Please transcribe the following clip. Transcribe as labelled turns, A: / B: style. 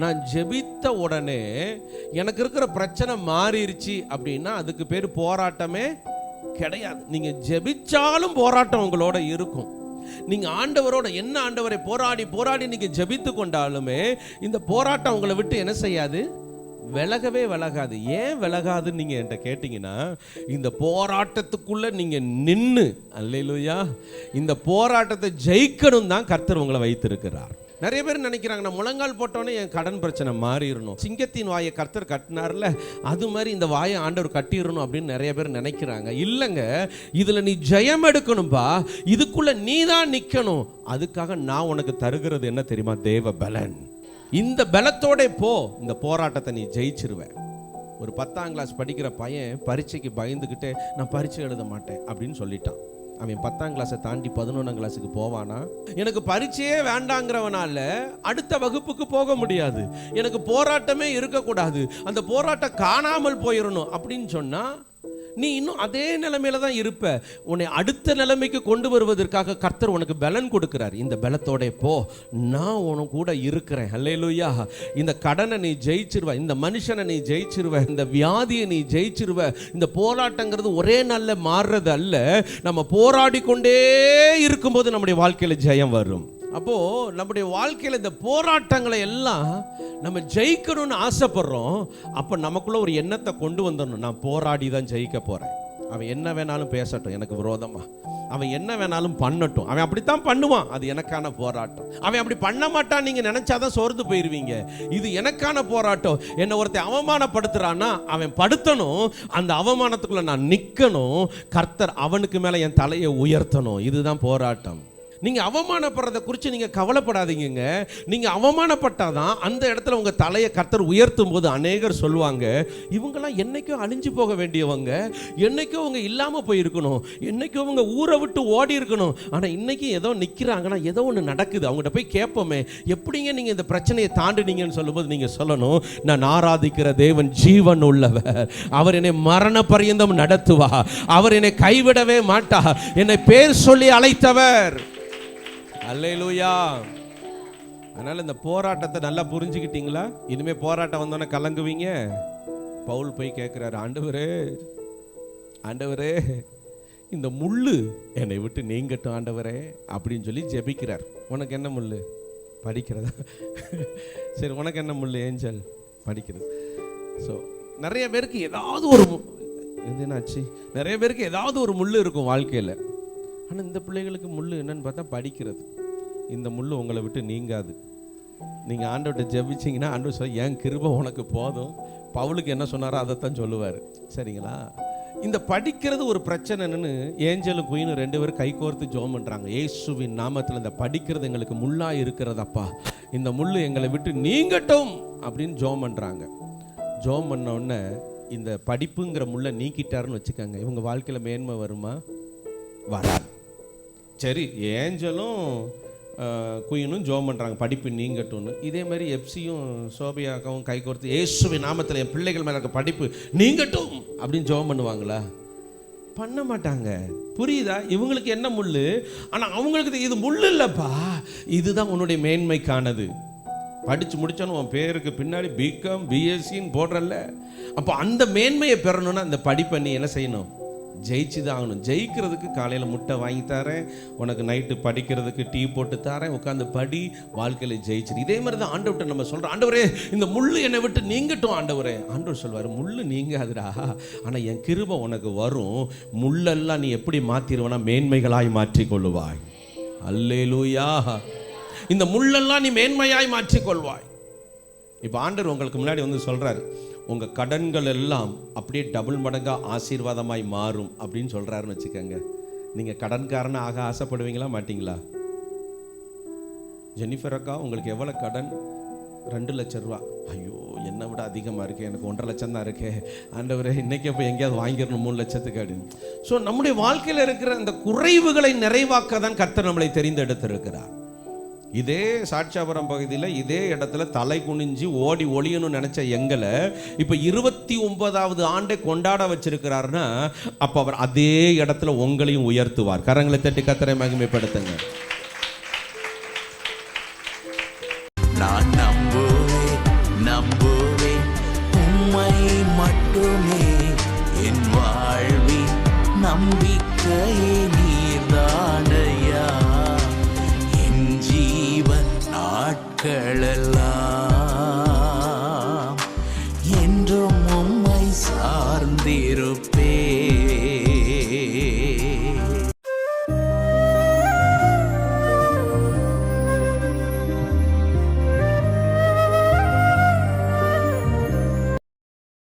A: நான் ஜெபித்த உடனே எனக்கு இருக்கிற பிரச்சனை மாறிடுச்சு அப்படின்னா அதுக்கு பேர் போராட்டமே கிடையாது. நீங்க ஜெபிச்சாலும் போராட்டம் உங்களோட இருக்கும். நீங்க ஆண்டவரோட என்ன ஆண்டவரை போராடி போராடி நீங்க ஜெபித்து கொண்டாலுமே இந்த போராட்டம் உங்களை விட்டு என்ன செய்யாது? விலகவே விலகாது. ஏன் விலகாதுன்னு நீங்க என்கிட்ட கேட்டீங்கன்னா இந்த போராட்டத்துக்குள்ள நீங்க நின்று அல்லேலூயா இந்த போராட்டத்தை ஜெயிக்கணும் தான் கர்த்தர் உங்களை வைத்திருக்கிறார். நிறைய பேர் நினைக்கிறாங்க நான் முழங்கால் போட்டோன்னே என் கடன் பிரச்சனை மாறிடணும் சிங்கத்தின் வாயை கர்த்தர் கட்டினார்ல அது மாதிரி இந்த வாயை ஆண்டவர் கட்டிடணும் அப்படின்னு நிறைய பேர் நினைக்கிறாங்க. இல்லைங்க இதுல நீ ஜெயம் எடுக்கணும்பா இதுக்குள்ள நீ தான் நிக்கணும். அதுக்காக நான் உனக்கு தருகிறது என்ன தெரியுமா? தேவ பலன். இந்த பலத்தோட போ இந்த போராட்டத்தை நீ ஜெயிச்சிருவ. ஒரு பத்தாம் கிளாஸ் படிக்கிற பையன் பரீட்சைக்கு பயந்துக்கிட்டு நான் பரீட்சை எழுத மாட்டேன் அப்படின்னு சொல்லிட்டான். அவன் பத்தாம் கிளாஸை தாண்டி பதினொன்றாம் கிளாஸுக்கு போவானா? எனக்கு பரீட்சையே வேண்டாங்கிறவனால அடுத்த வகுப்புக்கு போக முடியாது. எனக்கு போராட்டமே இருக்கக்கூடாது. அந்த போராட்டம் காணாமல் போயிடணும் அப்படின்னு சொன்னா நீ இன்னும் அதே நிலைமையில தான் இருப்ப. உன்னை அடுத்த நிலைமைக்கு கொண்டு வருவதற்காக கர்த்தர் உனக்கு பலன் கொடுக்கிறார். இந்த பலத்தோட போ. நான் உனக்கு கூட இருக்கிறேன். அல்லேலூயா இந்த கடனை நீ ஜெயிச்சிருவ. இந்த மனுஷனை நீ ஜெயிச்சிருவ. இந்த வியாதியை நீ ஜெயிச்சிருவ. இந்த போராட்டங்கிறது ஒரே நல்ல மாறுறது அல்ல. நம்ம போராடி கொண்டே இருக்கும்போது நம்முடைய வாழ்க்கையில ஜெயம் வரும். அப்போ நம்முடைய வாழ்க்கையில இந்த போராட்டங்களை எல்லாம் நம்ம ஜெயிக்கணும்னு ஆசைப்படுறோம். அப்போ நமக்குள்ள ஒரு எண்ணத்தை கொண்டு வந்துடணும். நான் போராடி தான் ஜெயிக்க போறேன். அவன் என்ன வேணாலும் பேசட்டும் எனக்கு விரோதமா. அவன் என்ன வேணாலும் பண்ணட்டும். அவன் அப்படித்தான் பண்ணுவான். அது எனக்கான போராட்டம். அவன் அப்படி பண்ண மாட்டான் நீங்கள் நினைச்சாதான் சோர்ந்து போயிருவீங்க. இது எனக்கான போராட்டம். என்னை ஒருத்தன் அவமானப்படுத்துறான்னா அவன் படுத்தணும். அந்த அவமானத்துக்குள்ளே நான் நிற்கணும் கர்த்தர் அவனுக்கு மேலே என் தலையை உயர்த்தணும். இதுதான் போராட்டம். நீங்க அவமானப்படுறதை குறித்து நீங்க கவலைப்படாதீங்க நீங்க அவமானப்பட்டாதான் அந்த இடத்துல உங்க தலையை கர்த்தர் உயர்த்தும் போது அநேகர் சொல்லுவாங்க இவங்கெல்லாம் என்னைக்கோ அழிஞ்சு போக வேண்டியவங்க. என்னைக்கோ அவங்க இல்லாம போயிருக்கணும். என்னைக்கோ அவங்க ஊரை விட்டு ஓடி இருக்கணும். ஆனா இன்னைக்கு ஏதோ நிற்கிறாங்கன்னா ஏதோ ஒன்று நடக்குது. அவங்ககிட்ட போய் கேட்போமே எப்படிங்க நீங்க இந்த பிரச்சனையை தாண்டினீங்கன்னு சொல்லும்போது நீங்க சொல்லணும் நான் ஆராதிக்கிற தேவன் ஜீவன் உள்ளவர். அவர் என்னை மரண பரியந்தம் நடத்துவா அவர் என்னை கைவிடவே மாட்டா என்னை பேர் சொல்லி அழைத்தவர். அல்லையிலூயா அதனால இந்த போராட்டத்தை நல்லா புரிஞ்சுக்கிட்டீங்களா? இனிமே போராட்டம் வந்தோன்னே கலங்குவீங்க. பவுல் போய் கேட்குறாரு ஆண்டவரே ஆண்டவரே இந்த முள்ளு என்னை விட்டு நீங்கட்டும் ஆண்டவரே அப்படின்னு சொல்லி ஜெபிக்கிறார். உனக்கு என்ன முள்ளு? படிக்கிறதா? சரி உனக்கு என்ன முள்ளு ஏஞ்சல்? படிக்கிறது. ஸோ நிறைய பேருக்கு ஏதாவது ஒரு என்னாச்சு? நிறைய பேருக்கு ஏதாவது ஒரு முள் இருக்கும் வாழ்க்கையில். ஆனால் இந்த பிள்ளைகளுக்கு முள் என்னன்னு பார்த்தா படிக்கிறது. இந்த முள்ளு உங்களை விட்டு நீங்காது. நீங்கள் ஆண்டவர்கிட்ட ஜெபிச்சிங்கன்னா ஆண்டவர் சொல்ல என் கிருப உனக்கு போதும். பவுலுக்கு என்ன சொன்னாரோ அதைத்தான் சொல்லுவார். சரிங்களா? இந்த படிக்கிறது ஒரு பிரச்சனைன்னு ஏஞ்சலும் குயினும் ரெண்டு பேரும் கை கோர்த்து ஜோம் பண்ணுறாங்க ஏசுவின் நாமத்தில் இந்த படிக்கிறது எங்களுக்கு முள்ளாக இருக்கிறதப்பா. இந்த முள்ளு எங்களை விட்டு நீங்கட்டும் அப்படின்னு ஜோம் பண்ணுறாங்க ஜோம் பண்ண உடனே இந்த படிப்புங்கிற முள்ளை நீக்கிட்டாருன்னு வச்சுக்கோங்க. இவங்க வாழ்க்கையில் மேன்மை வருமா? வராது. சரி ஏஞ்சலும் குயினும் ஜோம் பண்ணுறாங்க படிப்பு நீங்கட்டும்னு. இதே மாதிரி எப்சியும் சோபியாக்காவும் கை கோர்த்து இயேசுவின் நாமத்தில் என் பிள்ளைகள் மேலே இருக்க படிப்பு நீங்கட்டும் அப்படின்னு ஜோம் பண்ணுவாங்களா? பண்ண மாட்டாங்க. புரியுதா? இவங்களுக்கு என்ன முள்ளு? ஆனால் அவங்களுக்கு இது முள் இல்லைப்பா. இதுதான் உன்னுடைய மேன்மைக்கானது. படித்து முடித்தோன்னு உன் பேருக்கு பின்னாடி பிகாம் பிஎஸ்சின்னு போடுறல்ல. அப்போ அந்த மேன்மையை பெறணும்னா அந்த படிப்பை நீ என்ன செய்யணும்? ஜெயிச்சு தான் ஆகணும் ஜெயிக்கிறதுக்கு காலையில் முட்டை வாங்கி தரேன். உனக்கு நைட்டு படிக்கிறதுக்கு டீ போட்டு தரேன். உட்காந்து படி வாழ்க்கையில் ஜெயிச்சிரு. இதே மாதிரி தான் ஆண்டவர்கிட்ட நம்ம சொல்கிறோம் ஆண்டவரே இந்த முள்ளு என்னை விட்டு நீங்கட்டும் ஆண்டவரே. ஆண்டவர் சொல்வார் முள்ளு நீங்காதுடா. ஆனால் என் கிருபை உனக்கு வரும். முள்ளெல்லாம் நீ எப்படி மாற்றிடுவனா மேன்மைகளாய் மாற்றிக்கொள்ளுவாய். அல்லேலூயா. இந்த முள்ளெல்லாம் நீ மேன்மையாய் மாற்றிக்கொள்வாய். இப்போ ஆண்டவர் உங்களுக்கு முன்னாடி வந்து சொல்றாரு. உங்க கடன்கள் எல்லாம் அப்படியே டபுள் மடங்கா ஆசீர்வாதமாய் மாறும் அப்படின்னு சொல்றாருன்னு வச்சுக்கோங்க. நீங்க கடன்காரனா ஆக ஆசைப்படுவீங்களா மாட்டிங்களா? ஜெனிஃபர் அக்கா உங்களுக்கு எவ்வளவு கடன்? ரெண்டு லட்சம் ரூபா. ஐயோ என்னை விட அதிகமாக இருக்கே. எனக்கு ஒன்றரை லட்சம் தான் இருக்கே. ஆண்டவரே இன்னைக்கு போய் எங்கேயாவது வாங்கிடணும் மூணு லட்சத்துக்கு அப்படின்னு. ஸோ நம்முடைய வாழ்க்கையில் இருக்கிற அந்த குறைவுகளை நிறைவாக்க தான் கர்த்தர் நம்மளை தெரிந்தெடுத்திருக்கிறார். இதே சாட்சாபுரம் பகுதியில் இதே இடத்துல தலை குனிஞ்சு ஓடி ஒளியணும்னு நினைச்ச எங்களை இப்போ இருபத்தி ஒன்பதாவது ஆண்டை கொண்டாட வச்சிருக்கிறாருன்னா அப்போ அவர் அதே இடத்துல உங்களையும் உயர்த்துவார். கரங்களை தட்டி கத்தரை மகிமைப்படுத்துங்க.
B: நான் நம்புவேன் நம்புவேன். உண்மை மட்டுமே என் வாழ்வி நம்பிக்கையே நாட்களெல்லாம்.